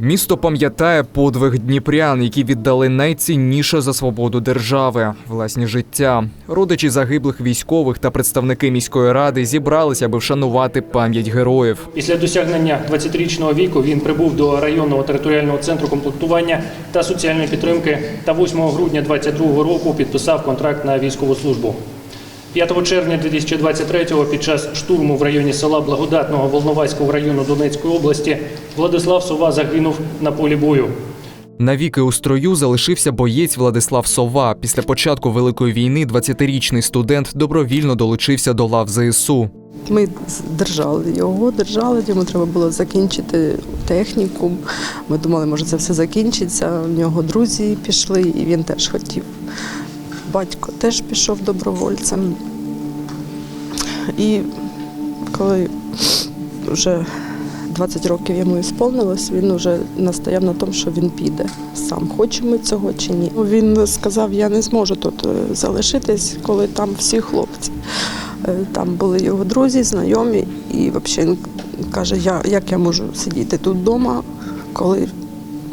Місто пам'ятає подвиг дніпрян, які віддали найцінніше за свободу держави власні життя. Родичі загиблих військових та представники міської ради зібралися, аби вшанувати пам'ять героїв. Після досягнення 20-річного віку він прибув до районного територіального центру комплектування та соціальної підтримки та 8 грудня 2022 року підписав контракт на військову службу. 5 червня 2023-го під час штурму в районі села Благодатного Волноваського району Донецької області Владислав Сова загинув на полі бою. Навіки у строю залишився боєць Владислав Сова. Після початку великої війни 20-річний студент добровільно долучився до лав ЗСУ. Ми держали його, держали, йому треба було закінчити технікум. Ми думали, може це все закінчиться. У нього друзі пішли, і він теж хотів. Батько теж пішов добровольцем. І коли вже 20 років йому ісполнилось, він вже настояв на тому, що він піде сам. Хочемо цього чи ні. Він сказав, я не зможу тут е, залишитись, коли там всі хлопці. Е, Там були його друзі, знайомі, і взагалі він каже, я, як я можу сидіти тут вдома, коли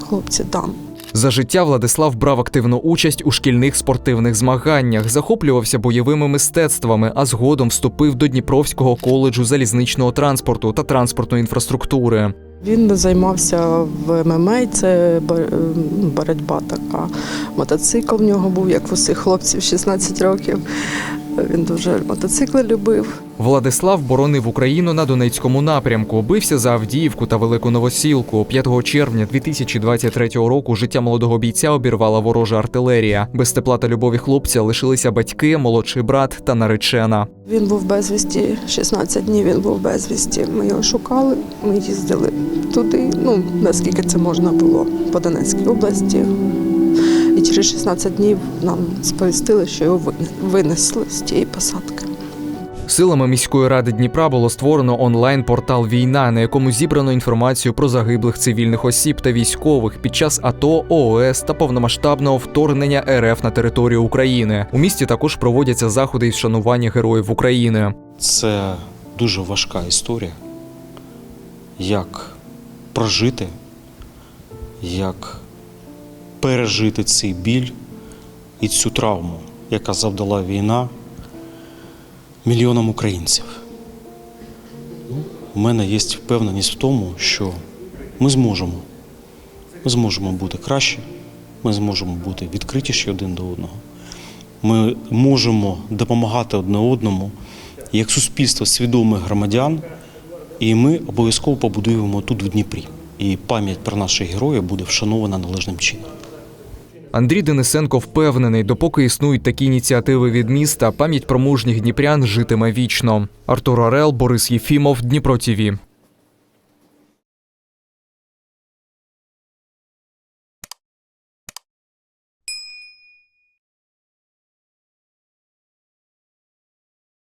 хлопці там. За життя Владислав брав активну участь у шкільних спортивних змаганнях, захоплювався бойовими мистецтвами, а згодом вступив до Дніпровського коледжу залізничного транспорту та транспортної інфраструктури. Він займався в ММА, це ну, боротьба така. Мотоцикл в нього був, як в усіх хлопців 16 років. Він дуже мотоцикли любив. Владислав боронив Україну на Донецькому напрямку, бився за Авдіївку та Велику Новосілку. 5 червня 2023 року життя молодого бійця обірвала ворожа артилерія. Без тепла та любові хлопця лишилися батьки, молодший брат та наречена. Він був безвісті, 16 днів він був безвісті. Ми його шукали, ми їздили туди, ну наскільки це можна було, по Донецькій області. І через 16 днів нам сповістили, що його винесли з тієї посадки. Силами міської ради Дніпра було створено онлайн-портал Війна, на якому зібрано інформацію про загиблих цивільних осіб та військових під час АТО, ООС та повномасштабного вторгнення РФ на територію України. У місті також проводяться заходи із вшанування героїв України. Це дуже важка історія. Як прожити, як пережити цей біль і цю травму, яка завдала війна мільйонам українців. Ну, У мене є впевненість в тому, що ми зможемо. Ми зможемо бути краще, ми зможемо бути відкритіші один до одного. Ми можемо допомагати одне одному як суспільство свідомих громадян, і ми обов'язково побудуємо тут в Дніпрі. І пам'ять про наших героїв буде вшанована належним чином. Андрій Денисенко впевнений, допоки існують такі ініціативи від міста, пам'ять про мужніх дніпрян житиме вічно. Артур Орел, Борис Єфімов, Дніпро ТІВІ.